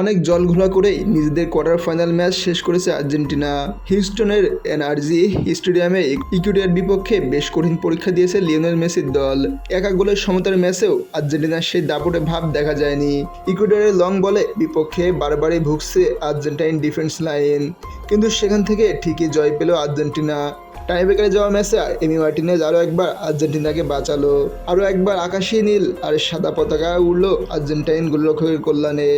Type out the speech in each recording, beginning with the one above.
অনেক জল জলঘোলা করেই নিজেদের কোয়ার্টার ফাইনাল ম্যাচ শেষ করেছে আর্জেন্টিনা। হিউস্টনের এনআরজি স্টেডিয়ামে ইকুয়েডার বিপক্ষে বেশ কঠিন পরীক্ষা দিয়েছে লিওনেল মেসির দল। একা গোলের সমতার ম্যাচেও আর্জেন্টিনার সেই দাপটে ভাব দেখা যায়নি। ইকুয়েডিয়ারের লং বলে বিপক্ষে বারবারই ভুগছে আর্জেন্টাইন ডিফেন্স লাইন কিন্তু সেখান থেকে ঠিকই জয় পেল আর্জেন্টিনা। টাইব্রেকারে যাওয়া ম্যাচে এমি মার্টিনেজ আরও একবার আর্জেন্টিনাকে বাঁচালো। আরও একবার আকাশি নীল আর সাদা পতাকা উড়লো আর্জেন্টাইন গোলরক্ষকের কল্যাণে।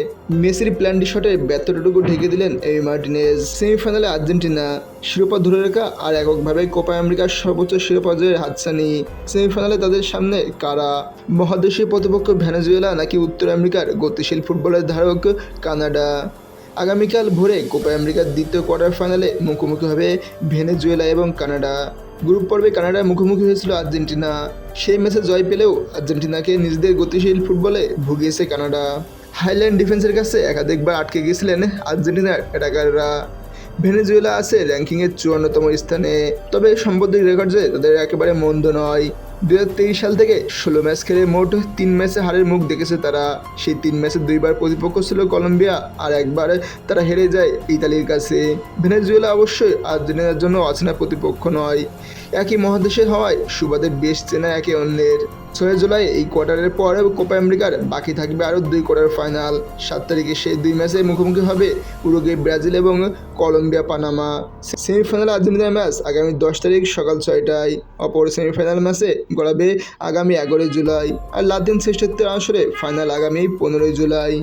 মেসির প্ল্যান্ডি শটে ব্যর্থটুকু ঢেকে দিলেন এমি মার্টিনেজ। সেমিফাইনালে আর্জেন্টিনা। শিরোপা ধরে রাখা আর এককভাবে কোপা আমেরিকার সর্বোচ্চ শিরোপা জয়ের হাতছানি। সেমিফাইনালে তাদের সামনে কারা? মহাদেশীয় প্রতিপক্ষ ভেনেজুয়েলা নাকি উত্তর আমেরিকার গতিশীল ফুটবলের ধারক কানাডা? আগামীকাল ভোরে কোপা আমেরিকার দ্বিতীয় কোয়ার্টার ফাইনালে মুখোমুখি হবে ভেনেজুয়েলা এবং কানাডা। গ্রুপ পর্বে কানাডার মুখোমুখি হয়েছিল আর্জেন্টিনা। সেই ম্যাচে জয় পেলেও আর্জেন্টিনাকে নিজেদের গতিশীল ফুটবলে ভুগিয়েছে কানাডা। হাইল্যান্ড ডিফেন্সের কাছে একাধিকবার আটকে গিয়েছিলেন আর্জেন্টিনার অ্যাটাকাররা। ভেনেজুয়েলা আছে র্যাঙ্কিংয়ের চুয়ান্নতম স্থানে, তবে সাম্প্রতিক রেকর্ডে তাদের একেবারে মন্দ নয়। দুই হাজার তেইশ সাল থেকে ষোলো ম্যাচ খেলে মোট তিন ম্যাচে হারের মুখ দেখেছে তারা। সেই তিন ম্যাচে দুইবার প্রতিপক্ষ ছিল কলম্বিয়া আর একবার তারা হেরে যায় ইতালির কাছে। ভেনেজুয়েলা অবশ্যই আর্জেন্টিনার জন্য অচেনা প্রতিপক্ষ নয়। একই মহাদেশে হওয়ায় সুবাদে বেশ চেনা একে অন্যের। ছয় জুলাই এই কোয়ার্টারের পর কোপা আমেরিকার বাকি থাকবে আরও দুই কোয়ার্টার ফাইনাল। সাত তারিখে সেই দুই ম্যাচে মুখোমুখি হবে উরুগে ব্রাজিল এবং কলম্বিয়া, পানামা। সেমিফাইনাল আর্জেন্টিনার ম্যাচ আগামী দশ তারিখ সকাল ছয়টায়। অপর সেমিফাইনাল ম্যাচে গড়াবে আগামী এগারোই জুলাই। আর লাতিন শ্রেষ্ঠত্বের আসরে ফাইনাল আগামী পনেরোই জুলাই।